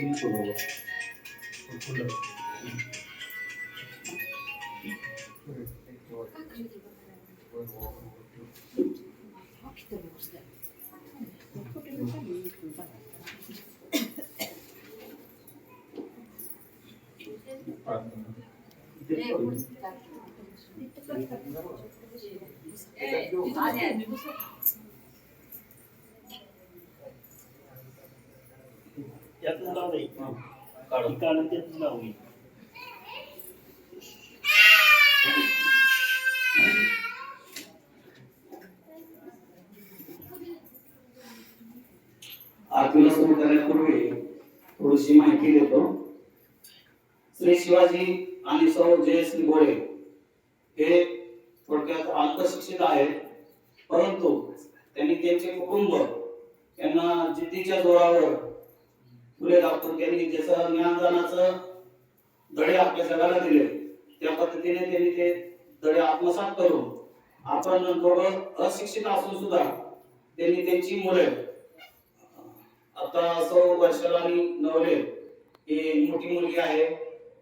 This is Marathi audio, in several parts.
いうその、Evet, güzel. Evet, güzel. त्यातून लावू दे काढून काढून त्यातून लावू दे. आरतीला सुरू करण्यापूर्वी थोडीशी माहिती देतो. श्री शिवाजी आणि सौ जयश्री गोळे हे थोडक्यात अल्पशिक्षित आहेत. परंतु त्यांनी त्यांचे कुटुंब यांना जिद्दीच्या जोरावर फुले दाखवून त्यांनी जसं ज्ञानदानाचं धडे आपल्या जगाला दिले. त्या पद्धतीने त्यांनी ते धडे आत्मसात करून आपण थोडं अशिक्षित असून सुद्धा त्यांनी त्यांची मुले आता सौ वर्षाला नवले ही मोठी मुलगी आहे.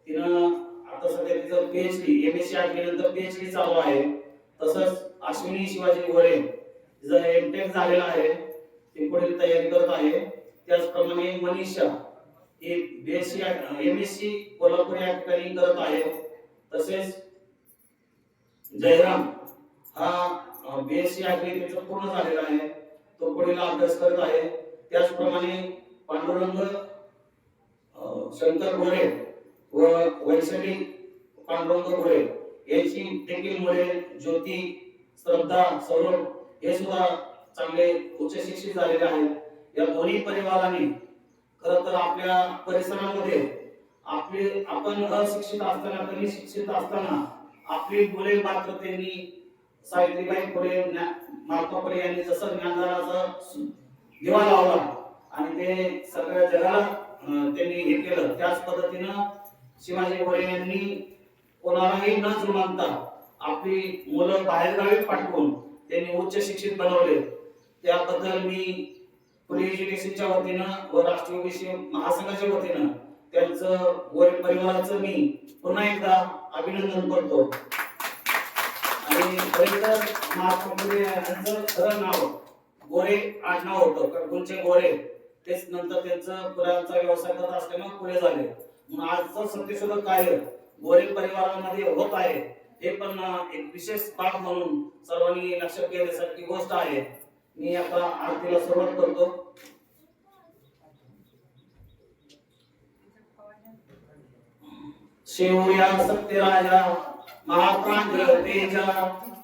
तिनं आता सध्या तिचं पीएचडी एम एस सी नंतर पीएचडी चालू आहे. तसंच अश्विनी शिवाजी गोरे तिचं एम टेक झालेलं आहे. ती पुढील तयारी करत आहे. त्याचप्रमाणे मनीषा हे BSc M S C Kolhapur या ठिकाणी करत आहे. तसेच जयराम हा बीएससी आग्री पूर्ण झालेला आहे. तो पुढील अभ्यास करत आहे. त्याचप्रमाणे पांडुरंग शंकर गोरे व वैशाली पांडुरंग गोरे यांची देखील मुळे ज्योती श्रद्धा सौरभ हे सुद्धा चांगले उच्च शिक्षित झालेले आहेत. या दोन्ही परिवारांनी खर तर आपल्या परिसरामध्ये आपले आपण अशिक्षित असताना कमी शिक्षित असताना आपली मुले मात्र त्यांनी सावित्रीबाई फुले ज्ञा- महात्मा फुले यांनी जसं ज्ञानदानाचा दिवा लावला आणि ते सगळ्या जगाला त्यांनी हे केलं त्याच पद्धतीनं शिवाजी गोरे यांनी कोणालाही न जुमानता आपली मुलं बाहेरगावी पाठवून त्यांनी उच्च शिक्षित बनवले. त्याबद्दल मी पुणे एज्युकेशनच्या वतीनं व राष्ट्रीय विषय महासंघाच्या वतीनं त्यांचं गोरे परिवाराचं मी पुन्हा एकदा अभिनंदन करतो. आणि खरे महात्मा यांचं खरं नाव गोरे आडनाव होतं कडकुलचे गोरे. तेच नंतर त्यांचं फुलांचा व्यवसाय करत असल्यामुळे पुढे झाले. म्हणून आजचं सत्यशोधक कार्य गोरे परिवारामध्ये होत आहे. हे पण एक विशेष बाब म्हणून सर्वांनी लक्षात घेण्यासारखी गोष्ट आहे. मी आता आरतीला सुरुवात करतो. शिवया सत्यराजा महाप्रांत तेजा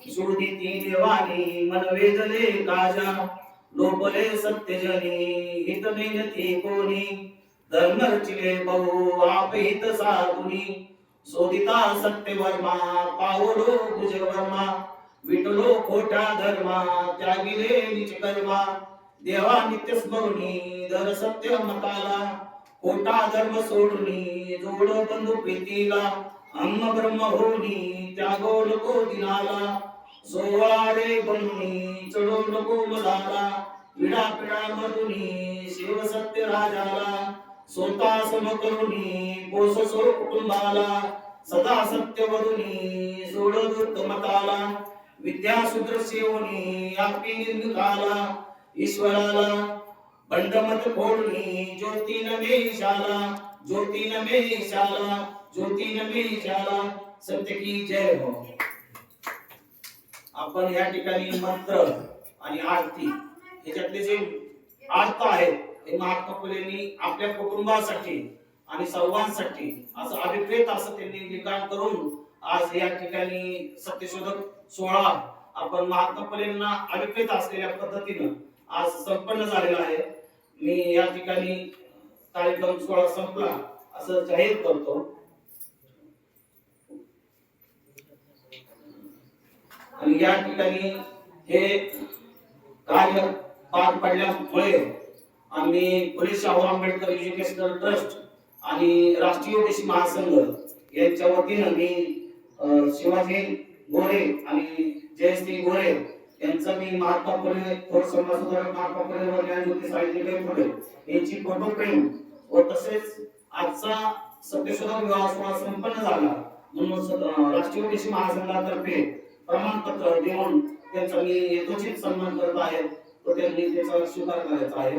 शोधिती देवानी मन वेदले काजा लोपले सत्यजनी हित मेहनती कोणी धर्मरचिले बहु आप हित साधुनी शोधिता सत्यवर्मा पावलो भुजवर्मा विटलो खोटा धर्मा त्यागिले निज कर्मा देवा नित्य स्मरणी धर सत्य मताला खोटा धर्म सोडणी जोडो बंधू प्रीतीला अम्म ब्रह्म होणी त्यागो नको दिनाला सोवाडे बनणी चढो नको मदाला पिढा पिढा मधुनी शिव सत्य राजाला स्वतः सम करुणी पोस सो कुटुंबाला सदा सत्य वरुनी सोड मताला विद्यासूद्र सेवनी आपली निर्मिकाला ईश्वराला बंडमत फोडणी ज्योतीन मेषाला ज्योतीन मेषाला ज्योतीन मेषाला सत्य की जय हो। आपण या ठिकाणी मंत्र आणि आरती ह्याच्यातले जे अर्थ आहेत हे महात्मा फुलेंनी आपल्या कुटुंबासाठी आणि सर्वांसाठी असं अभिप्रेत असं त्यांनी लिखाण करून आज या ठिकाणी सत्यशोधक सोहळा आपण महात्मा फुलेंना अभिप्रेत असलेल्या पद्धतीनं आज संपन्न झालेला आहे. मी या ठिकाणी कार्यक्रम सोहळा संपला असं जाहीर करतो. आणि या ठिकाणी हे कार्य पार पडल्यामुळे आम्ही पुणे शाहू आंबेडकर एज्युकेशनल ट्रस्ट आणि राष्ट्रीय महासंघ यांच्या वतीनं मी शिवाजी गोरे आणि जयश्री गोरे यांचा मी महात्मा फुले थोर समाजसुधारक महात्मा फुले व ज्ञानज्योती सावित्रीबाई फुले यांची फोटो फ्रेम व तसेच आजचा सत्यशोधक विवाह सोहळा संपन्न झाला. म्हणून राष्ट्रीय ओबीसी महासंघातर्फे प्रमाणपत्र देऊन त्यांचा मी यथोचित सन्मान करत आहे तो त्यांनी त्याचा स्वीकार करायचा आहे.